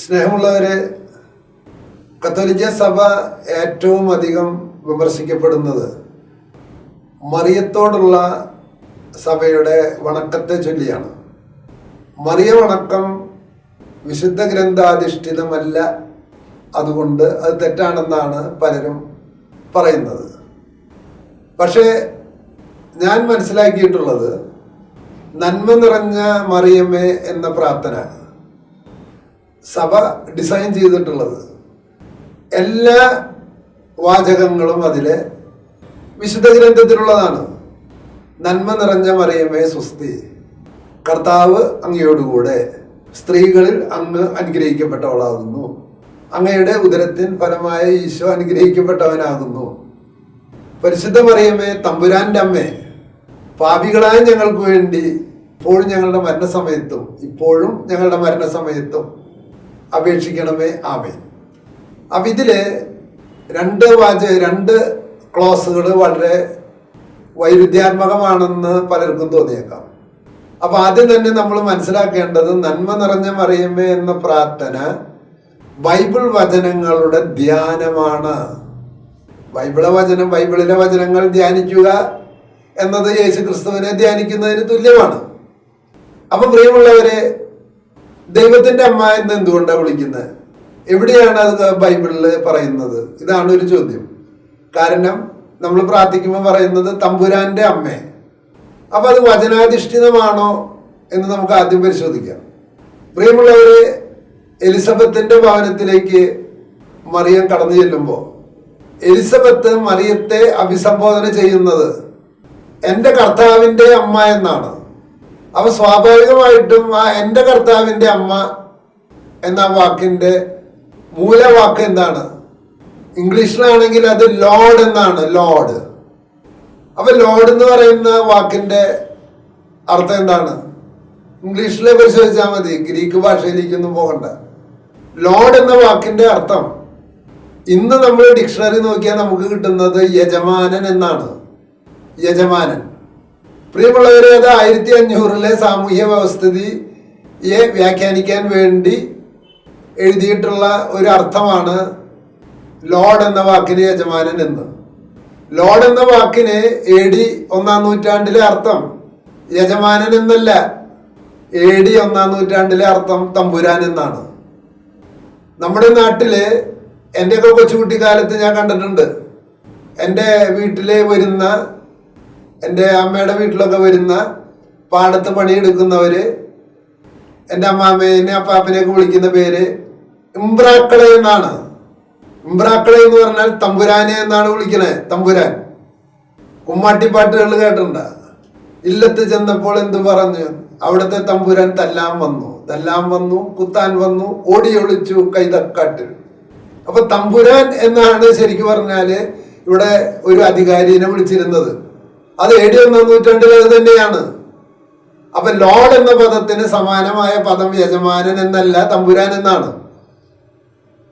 സ്നേഹമുള്ളവരെ കത്തോലിക്ക സഭ ഏറ്റവും അധികം വിമർശിക്കപ്പെടുന്നത് മറിയത്തോടുള്ള സഭയുടെ വണക്കത്തെ ചൊല്ലിയാണ്. മറിയ വണക്കം വിശുദ്ധ ഗ്രന്ഥാധിഷ്ഠിതമല്ല അതുകൊണ്ട് അത് തെറ്റാണെന്നാണ് പലരും പറയുന്നത്. പക്ഷേ ഞാൻ മനസ്സിലാക്കിയിട്ടുള്ളത് നന്മ നിറഞ്ഞ മറിയമ്മേ എന്ന പ്രാർത്ഥന സഭ ഡിസൈൻ ചെയ്തിട്ടുള്ളത്. എല്ലാ വാചകങ്ങളും അതിലെ വിശുദ്ധ ഗ്രന്ഥത്തിലുള്ളതാണ്. നന്മ നിറഞ്ഞ മറിയമേ സ്വസ്തി. കർത്താവ് അങ്ങയോടുകൂടെ സ്ത്രീകളിൽ അങ്ങ് അനുഗ്രഹിക്കപ്പെട്ടവളാകുന്നു. അങ്ങയുടെ ഉദരത്തിൻ ഫലമായ ഈശോ അനുഗ്രഹിക്കപ്പെട്ടവനാകുന്നു. പരിശുദ്ധ മറിയമേ തമ്പുരാന്റെ അമ്മേ പാപികളായ ഞങ്ങൾക്ക് വേണ്ടി ഇപ്പോഴും ഞങ്ങളുടെ മരണസമയത്തും ഇപ്പോഴും ഞങ്ങളുടെ മരണസമയത്തും അപേക്ഷിക്കണമേ ആമേ അപ്പം ഇതിൽ രണ്ട് വാച രണ്ട് ക്ലോസുകൾ വളരെ വൈരുദ്ധ്യാത്മകമാണെന്ന് പലർക്കും തോന്നിയേക്കാം. അപ്പം ആദ്യം തന്നെ നമ്മൾ മനസ്സിലാക്കേണ്ടത് നന്മ നിറഞ്ഞ മറിയമ്മേ എന്ന പ്രാർത്ഥന ബൈബിൾ വചനങ്ങളുടെ ധ്യാനമാണ്. ബൈബിള വചനം ബൈബിളിലെ വചനങ്ങൾ ധ്യാനിക്കുക എന്നത് യേശു ക്രിസ്തുവിനെ ധ്യാനിക്കുന്നതിന് തുല്യമാണ്. അപ്പം പ്രിയമുള്ളവരെ ദൈവത്തിന്റെ അമ്മ എന്ന് എന്തുകൊണ്ടാണ് വിളിക്കുന്നത് എവിടെയാണ് അത് ബൈബിളിൽ പറയുന്നത്? ഇതാണ് ഒരു ചോദ്യം. കാരണം നമ്മൾ പ്രാർത്ഥിക്കുമ്പോൾ പറയുന്നത് തമ്പുരാന്റെ അമ്മേ. അപ്പൊ അത് വചനാധിഷ്ഠിതമാണോ എന്ന് നമുക്ക് ആദ്യം പരിശോധിക്കാം. പ്രിയമുള്ളവരെ എലിസബത്തിന്റെ ഭവനത്തിലേക്ക് മറിയം കടന്നു ചെല്ലുമ്പോൾ എലിസബത്ത് മറിയത്തെ അഭിസംബോധന ചെയ്യുന്നത് എന്റെ കർത്താവിന്റെ അമ്മ എന്നാണ്. അപ്പൊ സ്വാഭാവികമായിട്ടും ആ എന്റെ കർത്താവിന്റെ അമ്മ എന്ന വാക്കിന്റെ മൂലവാക്ക് എന്താണ്? ഇംഗ്ലീഷിലാണെങ്കിൽ അത് ലോഡ് എന്നാണ് ലോഡ് അപ്പൊ ലോഡ് എന്ന് പറയുന്ന വാക്കിന്റെ അർത്ഥം എന്താണ്? ഇംഗ്ലീഷിൽ പരിശോധിച്ചാൽ മതി ഗ്രീക്ക് ഭാഷയിലേക്കൊന്നും പോകണ്ട. ലോഡ് എന്ന വാക്കിന്റെ അർത്ഥം ഇന്ന് നമ്മൾ ഡിക്ഷണറി നോക്കിയാൽ നമുക്ക് കിട്ടുന്നത് യജമാനൻ എന്നാണ്. യജമാനൻ. പ്രിയമുള്ളവരെ അത് ആയിരത്തി അഞ്ഞൂറിലെ സാമൂഹ്യ വ്യവസ്ഥിതിയെ വ്യാഖ്യാനിക്കാൻ വേണ്ടി എഴുതിയിട്ടുള്ള ഒരു അർത്ഥമാണ് ലോഡ് എന്ന വാക്കിന് യജമാനൻ എന്ന്. ലോഡ് എന്ന വാക്കിന് എ ഡി ഒന്നാം നൂറ്റാണ്ടിലെ അർത്ഥം യജമാനൻ എന്നല്ല എ ഡി ഒന്നാം നൂറ്റാണ്ടിലെ അർത്ഥം തമ്പുരാൻ എന്നാണ്. നമ്മുടെ നാട്ടിൽ എന്റെയൊക്കെ കൊച്ചുകുട്ടിക്കാലത്ത് ഞാൻ കണ്ടിട്ടുണ്ട്. എന്റെ വീട്ടിലെ വരുന്ന എന്റെ അമ്മയുടെ വീട്ടിലൊക്കെ വരുന്ന പാടത്ത് പണിയെടുക്കുന്നവര് എന്റെ അമ്മാമ്മേനെ അപ്പാപ്പനെയൊക്കെ വിളിക്കുന്ന പേര് ഇമ്പ്രാക്കളെ എന്നാണ്. ഇമ്പ്രാക്കളെ എന്ന് പറഞ്ഞാൽ തമ്പുരാനെ എന്നാണ് വിളിക്കണേ തമ്പുരാൻ. കുമ്മാട്ടിപ്പാട്ടുകൾ കേട്ടിട്ടുണ്ട്? ഇല്ലത്ത് ചെന്നപ്പോൾ എന്ത് പറഞ്ഞു? അവിടുത്തെ തമ്പുരാൻ തല്ലാൻ വന്നു. തല്ലാൻ വന്നു കുത്താൻ വന്നു ഓടി ഒളിച്ചു കൈതക്കാട്ടിൽ അപ്പൊ തമ്പുരാൻ എന്നാണ് ശരിക്കും പറഞ്ഞാൽ ഇവിടെ ഒരു അധികാരിനെ വിളിച്ചിരുന്നത്. അത് എ ഡി ഒന്നാം നൂറ്റാണ്ടിൽ അത് തന്നെയാണ്. അപ്പൊ ലോഡ് എന്ന പദത്തിന് സമാനമായ പദം യജമാനൻ എന്നല്ല തമ്പുരാൻ എന്നാണ്.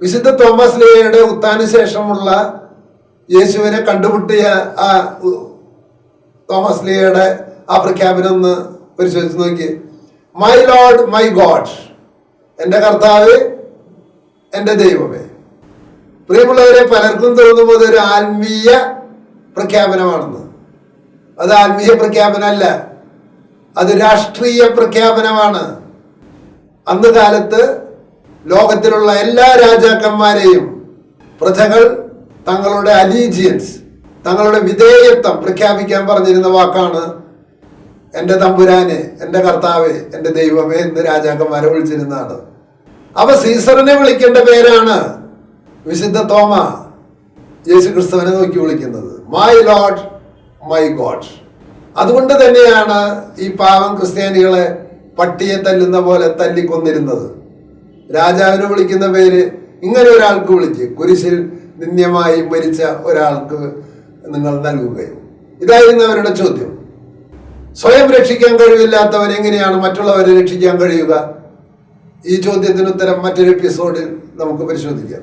വിശുദ്ധ തോമസ് ലിയയുടെ ഉത്താന ശേഷമുള്ള യേശുവിനെ കണ്ടുമുട്ടിയ ആ തോമസ് ലിയയുടെ ആ പ്രഖ്യാപനം ഒന്ന് പരിശോധിച്ച് നോക്കി മൈ ലോഡ് മൈ ഗോഡ് എന്റെ കർത്താവ് എന്റെ ദൈവമേ. പ്രിയമുള്ളവരെ പലർക്കും തോന്നുമ്പോൾ ഒരു ആത്മീയ പ്രഖ്യാപനമാണെന്ന്. അത് ആത്മീയ പ്രഖ്യാപനമല്ല. അത് രാഷ്ട്രീയ പ്രഖ്യാപനമാണ്. അന്ന് കാലത്ത് ലോകത്തിലുള്ള എല്ലാ രാജാക്കന്മാരെയും പ്രജകൾ തങ്ങളുടെ അലീജിയൻസ് തങ്ങളുടെ വിധേയത്വം പ്രഖ്യാപിക്കാൻ പറഞ്ഞിരുന്ന വാക്കാണ് എന്റെ തമ്പുരാന് എന്റെ കർത്താവെ എന്റെ ദൈവമേ എന്ന് രാജാക്കന്മാരെ വിളിച്ചിരുന്നതാണ്. അവ സീസറിനെ വിളിക്കേണ്ട പേരാണ് വിശുദ്ധ തോമ യേശു ക്രിസ്തുവിനെ നോക്കി വിളിക്കുന്നത്. മൈ ലോഡ് മൈ ഗോഡ് അതുകൊണ്ട് തന്നെയാണ് ഈ പാവം ക്രിസ്ത്യാനികളെ പട്ടിയെ തല്ലുന്ന പോലെ തല്ലിക്കൊന്നിരുന്നത്. രാജാവിനെ വിളിക്കുന്ന പേര് ഇങ്ങനെ ഒരാൾക്ക് വിളിച്ച് കുരിശിൽ നിന്ദ്യമായി മരിച്ച ഒരാൾക്ക് നിങ്ങൾ നൽകുകയും. ഇതായിരുന്നു അവരുടെ ചോദ്യം. സ്വയം രക്ഷിക്കാൻ കഴിവില്ലാത്തവൻ എങ്ങനെയാണ് മറ്റുള്ളവരെ രക്ഷിക്കാൻ കഴിയുക? ഈ ചോദ്യത്തിന് ഉത്തരം മറ്റൊരു എപ്പിസോഡിൽ നമുക്ക് പരിശോധിക്കാം.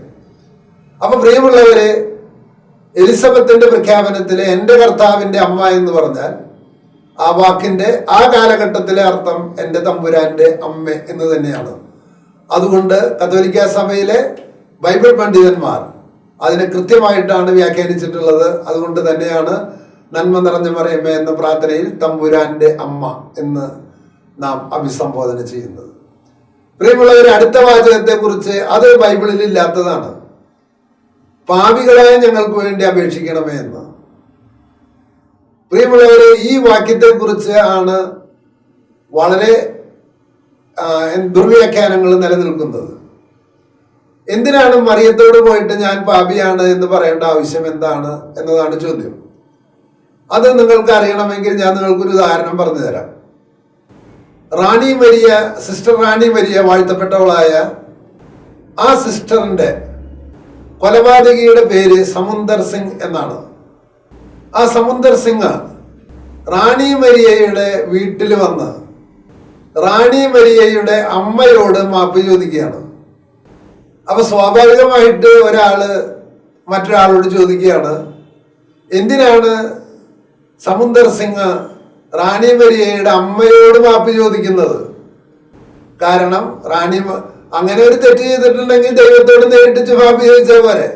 അപ്പൊ പ്രിയമുള്ളവരെ എലിസബത്തിന്റെ പ്രഖ്യാപനത്തിൽ എന്റെ കർത്താവിന്റെ അമ്മ എന്ന് പറഞ്ഞാൽ ആ വാക്കിന്റെ ആ കാലഘട്ടത്തിലെ അർത്ഥം എന്റെ തമ്പുരാന്റെ അമ്മ എന്ന് തന്നെയാണ്. അതുകൊണ്ട് കത്തോലിക്ക സഭയിലെ ബൈബിൾ പണ്ഡിതന്മാർ അതിനെ കൃത്യമായിട്ടാണ് വ്യാഖ്യാനിച്ചിട്ടുള്ളത്. അതുകൊണ്ട് തന്നെയാണ് നന്മ നിറഞ്ഞ മറിയമ്മ എന്ന പ്രാർത്ഥനയിൽ തമ്പുരാന്റെ അമ്മ എന്ന് നാം അഭിസംബോധന ചെയ്യുന്നത്. പ്രിയമുള്ളവരെ അടുത്ത വാചകത്തെ കുറിച്ച് അത് ബൈബിളിൽ ഇല്ലാത്തതാണ്. പാപികളായ ഞങ്ങൾക്ക് വേണ്ടി അപേക്ഷിക്കണമേ എന്ന്. പ്രിയമുള്ളവരെ ഈ വാക്യത്തെ കുറിച്ച് ആണ് വളരെ ദുർവ്യാഖ്യാനങ്ങൾ നിലനിൽക്കുന്നത്. എന്തിനാണ് മറിയത്തോട് പോയിട്ട് ഞാൻ പാപിയാണ് എന്ന് പറയേണ്ട ആവശ്യം എന്താണ് എന്നതാണ് ചോദ്യം. അത് നിങ്ങൾക്ക് അറിയണമെങ്കിൽ ഞാൻ നിങ്ങൾക്കൊരു ഉദാഹരണം പറഞ്ഞു തരാം റാണി മരിയ സിസ്റ്റർ റാണി മരിയ വാഴ്ത്തപ്പെട്ടവളായ ആ സിസ്റ്ററിന്റെ കൊലപാതകിയുടെ പേര് സമുന്ദർ സിംഗ് എന്നാണ്. ആ സമുന്ദർ സിംഗ് റാണി മരിയയുടെ വീട്ടിൽ വന്ന് റാണി മരിയയുടെ അമ്മയോട് മാപ്പ് ചോദിക്കുകയാണ്. അപ്പൊ സ്വാഭാവികമായിട്ട് ഒരാൾ മറ്റൊരാളോട് ചോദിക്കുകയാണ് എന്തിനാണ് സമുന്ദർ സിംഗ് റാണി മരിയയുടെ അമ്മയോട് മാപ്പ് ചോദിക്കുന്നത്? കാരണം റാണി അങ്ങനെ ഒരു തെറ്റ് ചെയ്തിട്ടുണ്ടെങ്കിൽ ദൈവത്തോട് നേരിട്ട് ജുഹാബി ചോദിച്ചാൽ പോരെ.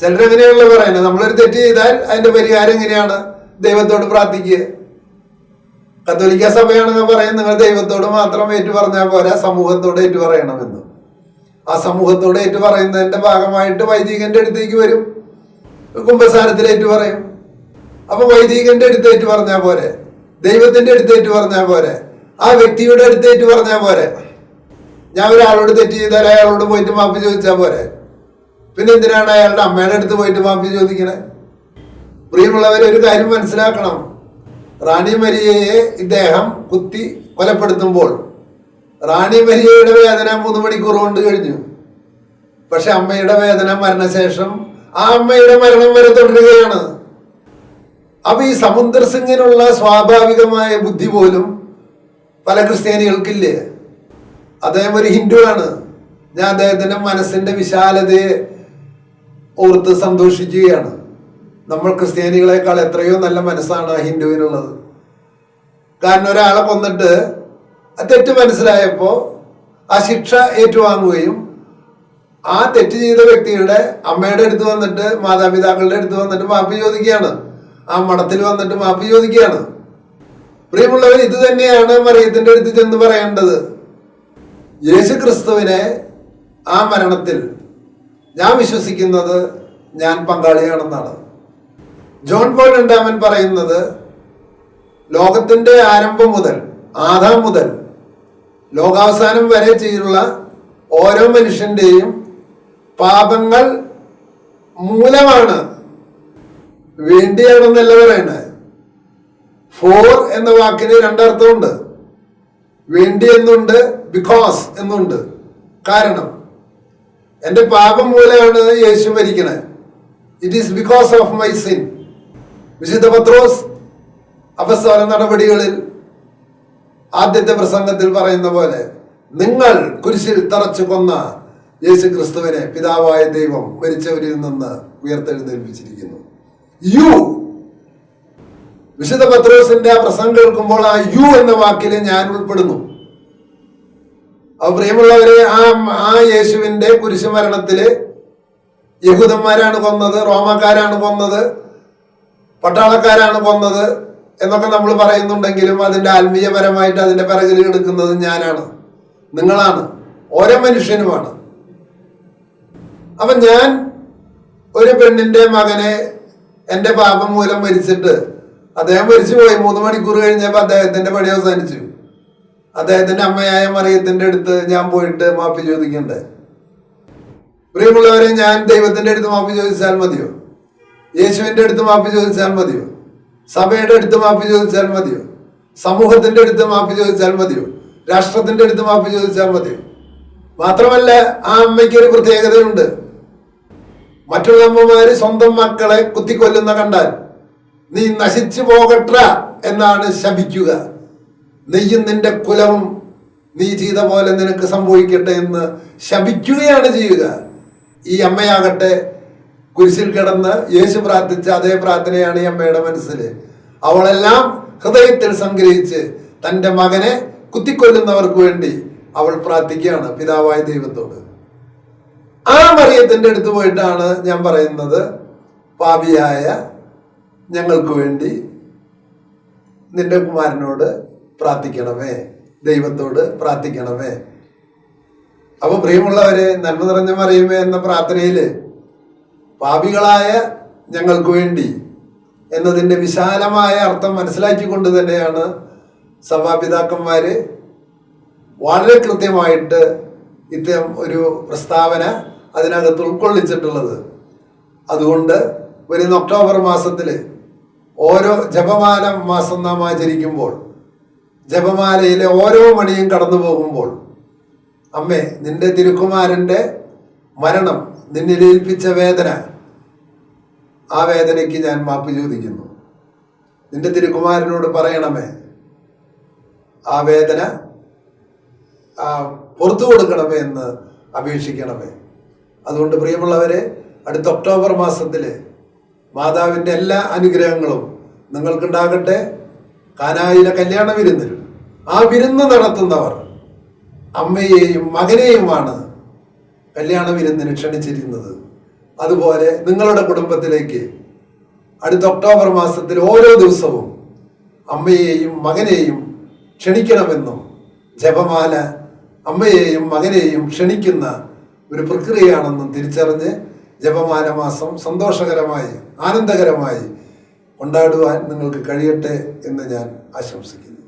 ചിലരെങ്ങനെയാണല്ലോ പറയുന്നത് നമ്മളൊരു തെറ്റ് ചെയ്താൽ അതിന്റെ പരിഹാരം എങ്ങനെയാണ്? ദൈവത്തോട് പ്രാർത്ഥിക്കുക. കത്തോലിക്ക സഭയാണെന്ന് പറയുന്നത്. നിങ്ങൾ ദൈവത്തോട് മാത്രം ഏറ്റു പറഞ്ഞാൽ പോരാ. സമൂഹത്തോട് ഏറ്റു പറയണമെന്ന്. ആ സമൂഹത്തോട് ഏറ്റു പറയുന്നതിന്റെ ഭാഗമായിട്ട് വൈദികന്റെ അടുത്തേക്ക് വരും. കുംഭസാരത്തിൽ ഏറ്റു പറയും. അപ്പൊ വൈദികന്റെ അടുത്ത് ഏറ്റു പറഞ്ഞാൽ പോരെ. ദൈവത്തിന്റെ അടുത്ത് ഏറ്റു പറഞ്ഞാൽ പോരെ. ആ വ്യക്തിയുടെ അടുത്ത് ഏറ്റു പറഞ്ഞാൽ പോരെ. ഞാൻ ഒരാളോട് തെറ്റ് ചെയ്താൽ അയാളോട് പോയിട്ട് മാപ്പ് ചോദിച്ചാൽ പോരെ? പിന്നെ എന്തിനാണ് അയാളുടെ അമ്മയുടെ അടുത്ത് പോയിട്ട് മാപ്പ് ചോദിക്കണേ? പ്രിയമുള്ളവർ ഒരു കാര്യം മനസ്സിലാക്കണം. റാണി മരിയയെ ഇദ്ദേഹം കുത്തി കൊലപ്പെടുത്തുമ്പോൾ റാണി മരിയയുടെ വേദന മൂന്ന് മണിക്കൂർ കൊണ്ട് കഴിഞ്ഞു. പക്ഷെ അമ്മയുടെ വേദന മരണശേഷം ആ അമ്മയുടെ മരണം വരെ തുടരുകയാണ്. അപ്പൊ ഈ സമുദ്ര സിംഗിനുള്ള സ്വാഭാവികമായ ബുദ്ധി പോലും പല ക്രിസ്ത്യാനികൾക്കില്ലേ? അദ്ദേഹം ഒരു ഹിന്ദുവാണ്. ഞാൻ അദ്ദേഹത്തിന്റെ മനസ്സിന്റെ വിശാലതയെ ഓർത്ത് സന്തോഷിക്കുകയാണ്. നമ്മൾ ക്രിസ്ത്യാനികളെക്കാൾ എത്രയോ നല്ല മനസ്സാണ് ആ ഹിന്ദുവിനുള്ളത്. കാരണം ഒരാളെ കൊന്നിട്ട് തെറ്റ് മനസ്സിലായപ്പോൾ ആ ശിക്ഷ ഏറ്റുവാങ്ങുകയും ആ തെറ്റ് ചെയ്ത വ്യക്തിയുടെ അമ്മയുടെ അടുത്ത് വന്നിട്ട് മാതാപിതാക്കളുടെ അടുത്ത് വന്നിട്ട് മാപ്പ് ചോദിക്കുകയാണ്. ആ മഠത്തിൽ വന്നിട്ട് മാപ്പ് ചോദിക്കുകയാണ്. പ്രിയമുള്ളവർ ഇത് തന്നെയാണ് മറിയത്തിന്റെ അടുത്ത് ചെന്ന് പറയേണ്ടത്. യേശു ക്രിസ്തുവിനെ ആ മരണത്തിൽ ഞാൻ വിശ്വസിക്കുന്നത് ഞാൻ പങ്കാളിയാണെന്നാണ്. ജോൺ പോൾ രണ്ടാമൻ പറയുന്നത് ലോകത്തിന്റെ ആരംഭം മുതൽ ആദാം മുതൽ ലോകാവസാനം വരെ ചെയ്തുള്ള ഓരോ മനുഷ്യന്റെയും പാപങ്ങൾ മൂലമാണ്. വേണ്ടിയാണെന്നല്ല പറയണേ. ഫോർ എന്ന വാക്കിന് രണ്ടർത്ഥമുണ്ട്. വേണ്ടി എന്നുണ്ട് ബിക്കോസ് എന്നുണ്ട്. കാരണം എന്റെ പാപം മൂലമാണ് യേശു മരിക്കണേ. It is because of my sin വിശുദ്ധ പത്രോസ് അപസ്തോല നടപടികളിൽ ആദ്യത്തെ പ്രസംഗത്തിൽ പറയുന്ന പോലെ നിങ്ങൾ കുരിശിൽ തറച്ചു കൊന്ന യേശു ക്രിസ്തുവിനെ പിതാവായ ദൈവം മരിച്ചവരിൽ നിന്ന് ഉയർത്തെഴുന്നേൽപ്പിച്ചിരിക്കുന്നു. യു വിശുദ്ധ പത്രോസിന്റെ ആ പ്രസംഗം കേൾക്കുമ്പോൾ ആ യു എന്ന വാക്കിൽ ഞാൻ ഉൾപ്പെടുന്നു. പ്രിയമുള്ളവരെ ആ ആ യേശുവിന്റെ കുരിശുമരണത്തിൽ യഹൂദന്മാരാണ് കൊന്നത് റോമക്കാരാണ് കൊന്നത് പട്ടാളക്കാരാണ് കൊന്നത് എന്നൊക്കെ നമ്മൾ പറയുന്നുണ്ടെങ്കിലും അതിന്റെ ആത്മീയപരമായിട്ട് അതിന്റെ പിറകിൽ എടുക്കുന്നത് ഞാനാണ്. നിങ്ങളാണ്. ഓരോ മനുഷ്യനുമാണ്. അപ്പൊ ഞാൻ ഒരു പെണ്ണിന്റെ മകനെ എന്റെ പാപം മൂലം മരിച്ചിട്ട് അദ്ദേഹം മരിച്ചു പോയി. മൂന്ന് മണിക്കൂർ കഴിഞ്ഞപ്പോൾ അദ്ദേഹത്തിന്റെ പണി അവസാനിച്ചു. അദ്ദേഹത്തിന്റെ അമ്മയായ മറിയത്തിന്റെ അടുത്ത് ഞാൻ പോയിട്ട് മാപ്പി ചോദിക്കണ്ടേ? പ്രിയമുള്ളവരെ ഞാൻ ദൈവത്തിന്റെ അടുത്ത് മാപ്പി ചോദിച്ചാൽ മതിയോ? യേശുവിന്റെ അടുത്ത് മാപ്പി ചോദിച്ചാൽ മതിയോ? സഭയുടെ അടുത്ത് മാപ്പി ചോദിച്ചാൽ മതിയോ? സമൂഹത്തിന്റെ അടുത്ത് മാപ്പി ചോദിച്ചാൽ മതിയോ? രാഷ്ട്രത്തിന്റെ അടുത്ത് മാപ്പി ചോദിച്ചാൽ മതിയോ? മാത്രമല്ല ആ അമ്മയ്ക്ക് ഒരു പ്രത്യേകതയുണ്ട്. മറ്റുള്ള അമ്മമാര് സ്വന്തം മക്കളെ കുത്തിക്കൊല്ലുന്ന കണ്ടാൽ നീ നശിച്ചു പോകട്ട എന്നാണ് ശപിക്കുക. നീയും നിന്റെ കുലവും നീ ചെയ്ത പോലെ നിനക്ക് സംഭവിക്കട്ടെ എന്ന് ശപിക്കുകയാണ് ചെയ്യുക. ഈ അമ്മയാകട്ടെ കുരിശിൽ കിടന്ന് യേശു പ്രാർത്ഥിച്ച അതേ പ്രാർത്ഥനയാണ് ഈ അമ്മയുടെ മനസ്സിൽ. അവളെല്ലാം ഹൃദയത്തിൽ സംഗ്രഹിച്ച് തന്റെ മകനെ കുത്തിക്കൊല്ലുന്നവർക്ക് വേണ്ടി അവൾ പ്രാർത്ഥിക്കുകയാണ് പിതാവായ ദൈവത്തോട്. ആ മറിയത്തിന്റെ അടുത്ത് പോയിട്ടാണ് ഞാൻ പറയുന്നത്. പാപിയായ ഞങ്ങൾക്ക് വേണ്ടി നിന്റെ കുമാരനോട് പ്രാർത്ഥിക്കണമേ. ദൈവത്തോട് പ്രാർത്ഥിക്കണമേ. അപ്പോൾ പ്രിയമുള്ളവരെ നന്മ നിറഞ്ഞ മറിയുമേ എന്ന പ്രാർത്ഥനയിൽ പാപികളായ ഞങ്ങൾക്ക് വേണ്ടി എന്നതിന്റെ വിശാലമായ അർത്ഥം മനസ്സിലാക്കിക്കൊണ്ട് തന്നെയാണ് സഭാപിതാക്കന്മാർ വളരെ കൃത്യമായിട്ട് ഇത്തരം ഒരു പ്രസ്താവന അതിനകത്ത് ഉൾക്കൊള്ളിച്ചിട്ടുള്ളത്. അതുകൊണ്ട് വരുന്ന ഒക്ടോബർ മാസത്തിൽ ഓരോ ജപമാല മാസം നാം ആചരിക്കുമ്പോൾ ജപമാലയിലെ ഓരോ മണിയും കടന്നു പോകുമ്പോൾ അമ്മേ നിന്റെ തിരുക്കുമാരന്റെ മരണം നിന്നിൽ ഏൽപ്പിച്ച വേദന ആ വേദനയ്ക്ക് ഞാൻ മാപ്പ് ചോദിക്കുന്നു. നിന്റെ തിരുക്കുമാരനോട് പറയണമേ ആ വേദന പുറത്തു കൊടുക്കണമേ എന്ന് അപേക്ഷിക്കണമേ. അതുകൊണ്ട് പ്രിയമുള്ളവരെ അടുത്ത ഒക്ടോബർ മാസത്തിൽ മാതാവിന്റെ എല്ലാ അനുഗ്രഹങ്ങളും നിങ്ങൾക്കുണ്ടാകട്ടെ. കാനായിലെ കല്യാണ വിരുന്നിൽ ആ വിരുന്ന് നടത്തുന്നവർ അമ്മയെയും മകനെയുമാണ് കല്യാണ വിരുന്നിന് ക്ഷണിച്ചിരുന്നത് അതുപോലെ നിങ്ങളുടെ കുടുംബത്തിലേക്ക് അടുത്ത ഒക്ടോബർ മാസത്തിൽ ഓരോ ദിവസവും അമ്മയെയും മകനെയും ക്ഷണിക്കണമെന്നും ജപമാല അമ്മയെയും മകനെയും ക്ഷണിക്കുന്ന ഒരു പ്രക്രിയയാണെന്നും തിരിച്ചറിഞ്ഞ് ജപമാല മാസം സന്തോഷകരമായി ആനന്ദകരമായി കൊണ്ടാടുവാൻ നിങ്ങൾക്ക് കഴിയട്ടെ എന്ന് ഞാൻ ആശംസിക്കുന്നു.